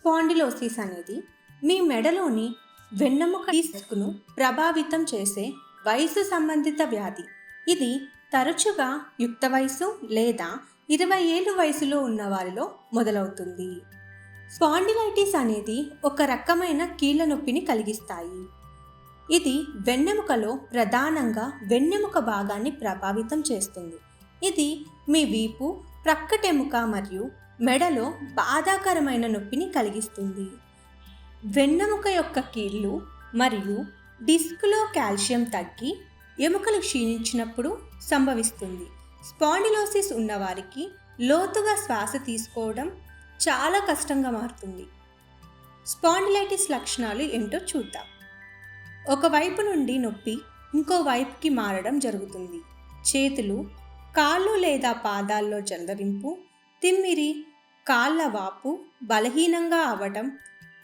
Spondylosis అనేది మీ మెడలోని వెన్నెముక డిస్క్ను ప్రభావితం చేసే వయసు సంబంధిత వ్యాధి. ఇది తరచుగా యుక్త వయసు లేదా ఇరవై ఏళ్ళు వయసులో ఉన్న వారిలో మొదలవుతుంది. స్పాండిలైటిస్ అనేది ఒక రకమైన కీళ్ళ నొప్పిని కలిగిస్తాయి. ఇది వెన్నెముకలో ప్రధానంగా వెన్నెముక భాగాన్ని ప్రభావితం చేస్తుంది. ఇది మీ వీపు ప్రక్కటెముక మరియు మెడలో బాధాకరమైన నొప్పిని కలిగిస్తుంది. వెన్నెముక యొక్క కీళ్ళు మరియు డిస్క్లో కాల్షియం తగ్గి ఎముకలు క్షీణించినప్పుడు సంభవిస్తుంది. స్పాండిలోసిస్ ఉన్నవారికి లోతుగా శ్వాస తీసుకోవడం చాలా కష్టంగా మారుతుంది. స్పాండిలైటిస్ లక్షణాలు ఏంటో చూద్దాం. ఒకవైపు నుండి నొప్పి ఇంకో వైపుకి మారడం జరుగుతుంది. చేతులు కాళ్ళు లేదా పాదాల్లో జలదరింపు తిమ్మిరి కాళ్ళ వాపు బలహీనంగా అవడం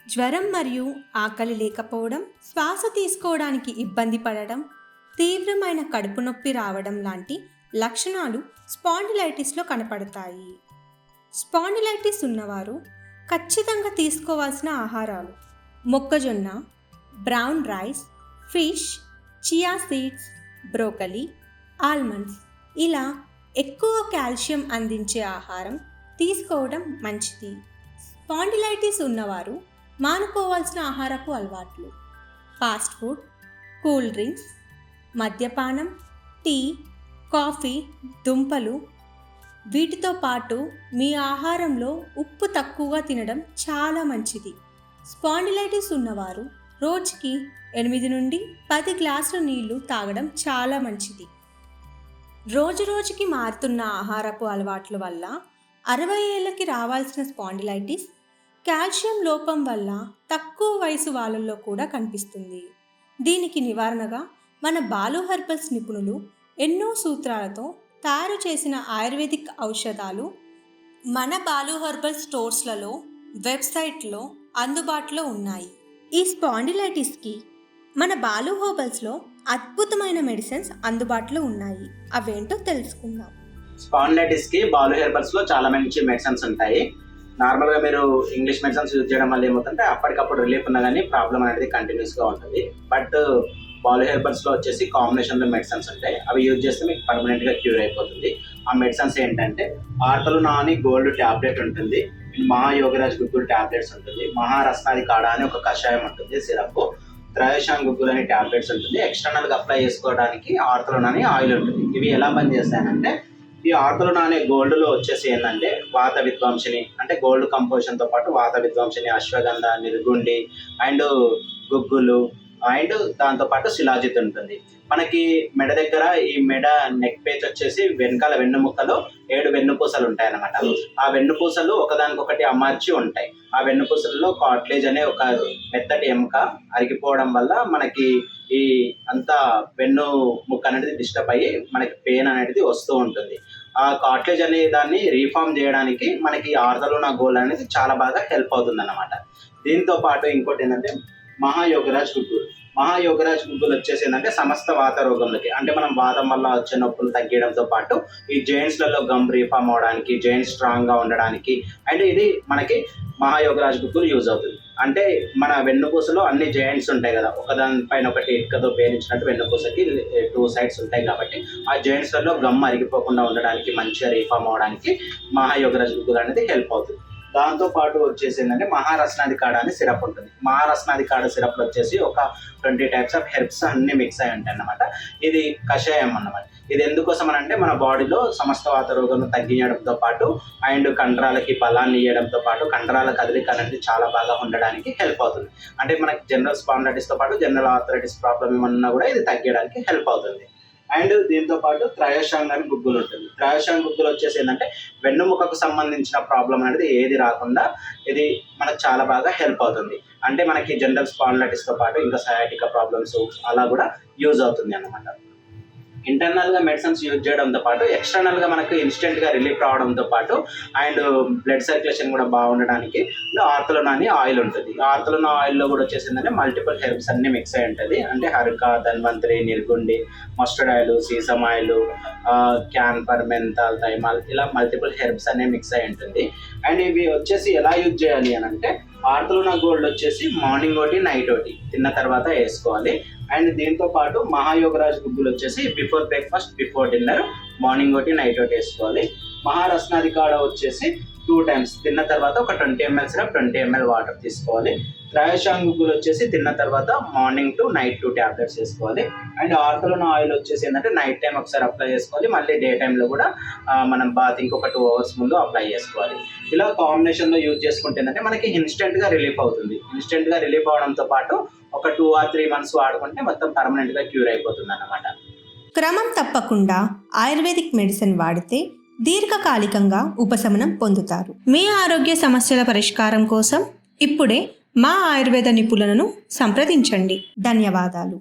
జ్వరం మరియు ఆకలి లేకపోవడం శ్వాస తీసుకోవడానికి ఇబ్బంది పడడం తీవ్రమైన కడుపు నొప్పి రావడం లాంటి లక్షణాలు స్పాండిలైటిస్లో కనపడతాయి. స్పాండిలైటిస్ ఉన్నవారు ఖచ్చితంగా తీసుకోవాల్సిన ఆహారాలు మొక్కజొన్న brown rice fish chia seeds broccoli almonds ఇలా ఎక్కువ కాల్షియం అందించే ఆహారం తీసుకోవడం మంచిది. స్పాండిలైటిస్ ఉన్నవారు మానుకోవాల్సిన ఆహారపు అలవాట్లు ఫాస్ట్ ఫుడ్ కూల్ డ్రింక్స్ మద్యపానం టీ కాఫీ దుంపలు. వీటితో పాటు మీ ఆహారంలో ఉప్పు తక్కువగా తినడం చాలా మంచిది. స్పాండిలైటిస్ ఉన్నవారు రోజుకి ఎనిమిది నుండి పది గ్లాసుల నీళ్ళు తాగడం చాలా మంచిది. రోజు రోజుకి మారుతున్న ఆహారపు అలవాట్ల వల్ల అరవై ఏళ్ళకి రావాల్సిన స్పాండిలైటిస్ కాల్షియం లోపం వల్ల తక్కువ వయసు వాళ్ళల్లో కూడా కనిపిస్తుంది. దీనికి నివారణగా మన బాలు హెర్బల్స్ నిపుణులు ఎన్నో సూత్రాలతో తయారు చేసిన ఆయుర్వేదిక్ ఔషధాలు మన బాలు హెర్బల్ స్టోర్స్లలో వెబ్సైట్లో అందుబాటులో ఉన్నాయి. ఈ స్పాండిలైటిస్కి మన బాలు హెర్బల్స్లో అద్భుతమైన మెడిసిన్స్ అందుబాటులో ఉన్నాయి. అవేంటో తెలుసుకుందాం. స్పాండైటిస్కి బాలు హెర్బల్స్లో చాలా మంచి మెడిసిన్స్ ఉంటాయి. నార్మల్గా మీరు ఇంగ్లీష్ మెడిసిన్స్ యూజ్ చేయడం వల్ల ఏమవుతుంటే అప్పటికప్పుడు రిలీఫ్ ఉన్నా కానీ ప్రాబ్లం అనేది కంటిన్యూస్గా ఉంటుంది. బట్ బాలు హెర్బల్స్లో వచ్చేసి కాంబినేషన్లో మెడిసిన్స్ ఉంటాయి. అవి యూజ్ చేస్తే మీకు పర్మనెంట్గా క్యూర్ అయిపోతుంది. ఆ మెడిసిన్స్ ఏంటంటే ఆర్తలు నాని గోల్డ్ టాబ్లెట్ ఉంటుంది. మహా యోగరాజ్ గుగ్గులు టాబ్లెట్స్ ఉంటుంది. మహారస్నాది కాడ అని ఒక కషాయం ఉంటుంది సిరప్ త్రయోశాంగ్ గుగ్గులు అనే టాబ్లెట్స్ ఉంటుంది. ఎక్స్టర్నల్గా అప్లై చేసుకోవడానికి ఆర్తలు నానే ఆయిల్ ఉంటుంది. ఇవి ఎలా పనిచేస్తాయంటే ఈ ఆర్తలు నానే గోల్డ్లో వచ్చేసి ఏంటంటే వాత విధ్వంసిని అంటే గోల్డ్ కంపోజిషన్తో పాటు వాత విధ్వంసిని అశ్వగంధ నిర్గుండి అండ్ గుగ్గులు అండ్ దాంతో పాటు శిలాజిత్ ఉంటుంది. మనకి మెడ దగ్గర ఈ మెడ నెక్ పేజ్ వచ్చేసి వెనకాల వెన్నుముక్కలో ఏడు వెన్నుపూసలు ఉంటాయి అన్నమాట ఆ వెన్నుపూసలు ఒకదానికొకటి అమర్చి ఉంటాయి. ఆ వెన్నుపూసలలో కాట్లేజ్ అనే ఒక మెత్తటి ఎముక అరిగిపోవడం వల్ల మనకి ఈ అంతా వెన్ను ముక్క అనేది డిస్టర్బ్ అయ్యి మనకి పెయిన్ అనేది వస్తూ ఉంటుంది. ఆ కాట్లేజ్ అనే దాన్ని రీఫార్మ్ చేయడానికి మనకి ఆర్దలోనా గోల్ అనేది చాలా బాగా హెల్ప్ అవుతుంది అన్నమాట దీంతో పాటు ఇంకోటి ఏంటంటే మహాయోగరాజ్ గుగ్గులు మహాయోగరాజ్ గుగ్గులు వచ్చేసి ఏంటంటే సమస్త వాత రోగంలకి అంటే మనం వాతం వల్ల వచ్చే నొప్పులు తగ్గడంతో పాటు ఈ జైన్స్లలో గమ్ రీఫామ్ అవడానికి జైంట్స్ స్ట్రాంగ్గా ఉండడానికి అండ్ ఇది మనకి మహాయోగరాజ్ గుగ్గులు యూజ్ అవుతుంది. అంటే మన వెన్నుపూసలో అన్ని జాయింట్స్ ఉంటాయి కదా ఒకదాని పైన ఒకటి ఇటుకతో పేరించినట్టు వెన్నుపూసకి టూ సైడ్స్ ఉంటాయి కాబట్టి ఆ జాయింట్స్లలో గమ్ అరిగిపోకుండా ఉండడానికి మంచిగా రీఫామ్ అవడానికి మహాయోగరాజ్ గుగ్గులు అనేది హెల్ప్ అవుతుంది. దాంతో పాటు వచ్చేసి ఏంటంటే మహారసనాది కాడ అని సిరప్ ఉంటుంది మహారసనాది కాడ సిరప్ వచ్చేసి ఒక ట్వంటీ టైప్స్ ఆఫ్ హెర్బ్స్ అన్ని మిక్స్ అయి ఉంటాయి అన్నమాట ఇది కషాయం అన్నమాట. ఇది ఎందుకోసం అని అంటే మన బాడీలో సమస్త వాత రోగం తగ్గించడంతో పాటు అండ్ కండరాలకి బలాన్ని ఇవ్వడంతో పాటు కండరాల కదలిక అనేది చాలా బాగా ఉండడానికి హెల్ప్ అవుతుంది. అంటే మనకి జనరల్ స్పాండైటిస్తో పాటు జనరల్ ఆర్థరైటిస్ ప్రాబ్లమ్ ఏమన్నా కూడా ఇది తగ్గడానికి హెల్ప్ అవుతుంది. అండ్ దీంతో పాటు త్రయోశాంగ్ అని గుగ్గులు ఉంటుంది. త్రయోషాంగ్ గుగ్గులు వచ్చేసి ఏంటంటే వెన్నుముకకు సంబంధించిన ప్రాబ్లం అనేది ఏది రాకుండా ఇది మనకు చాలా బాగా హెల్ప్ అవుతుంది. అంటే మనకి జనరల్ స్పాండిలైటిస్తో పాటు ఇంకా సయాటిక ప్రాబ్లమ్స్ అలా కూడా యూజ్ అవుతుంది అన్నమాట. ఇంటర్నల్గా మెడిసిన్స్ యూజ్ చేయడంతో పాటు ఎక్స్టర్నల్గా మనకు ఇన్స్టెంట్గా రిలీఫ్ రావడంతో పాటు అండ్ బ్లడ్ సర్క్యులేషన్ కూడా బాగుండడానికి ఆర్తలోనా అని ఆయిల్ ఉంటుంది. ఆర్తలోనా ఆయిల్లో కూడా వచ్చేసిందంటే మల్టిపుల్ హెర్బ్స్ అన్ని మిక్స్ అయి ఉంటుంది. అంటే Harika Dhanvantari Nirgundi mustard oil sesame oil camphor menthol thymol ఇలా మల్టిపుల్ హెర్బ్స్ అనే మిక్స్ అయి ఉంటుంది. అండ్ ఇవి వచ్చేసి ఎలా యూజ్ చేయాలి అని అంటే ఆర్తలోనా గోల్డ్ వచ్చేసి మార్నింగ్ ఒకటి నైట్ ఒకటి తిన్న తర్వాత వేసుకోవాలి. అండ్ దీంతో పాటు మహాయోగరాజ్ గుగ్గులు వచ్చేసి before breakfast before dinner morning ఒకటి నైట్ ఒకటి వేసుకోవాలి. మహారస్నాది కాడ వచ్చేసి టూ టైమ్స్ తిన్న తర్వాత ఒక twenty ML syrup twenty ML water తీసుకోవాలి. త్రయోశాంగ్ గుగ్గులు వచ్చేసి తిన్న తర్వాత morning two night two tablets వేసుకోవాలి. అండ్ ఆర్తలోన ఆయిల్ వచ్చేసి ఏంటంటే నైట్ టైం ఒకసారి అప్లై చేసుకోవాలి. మళ్ళీ డే టైంలో కూడా మనం బాత్ ఇంకొక టూ అవర్స్ ముందు అప్లై చేసుకోవాలి. ఇలా కాంబినేషన్లో యూజ్ చేసుకుంటే ఏంటంటే మనకి ఇన్స్టెంట్గా రిలీఫ్ అవుతుంది. ఇన్స్టెంట్గా రిలీఫ్ అవడంతో పాటు ఒక టూ ఆర్ త్రీ మంత్స్ వాడుకుంటే మొత్తం పర్మనెంట్గా క్యూర్ అయిపోతుంది అన్నమాట క్రమం తప్పకుండా ఆయుర్వేదిక్ మెడిసిన్ వాడితే దీర్ఘకాలికంగా ఉపశమనం పొందుతారు. మీ ఆరోగ్య సమస్యల పరిష్కారం కోసం ఇప్పుడే మా ఆయుర్వేద నిపుణులను సంప్రదించండి. ధన్యవాదాలు.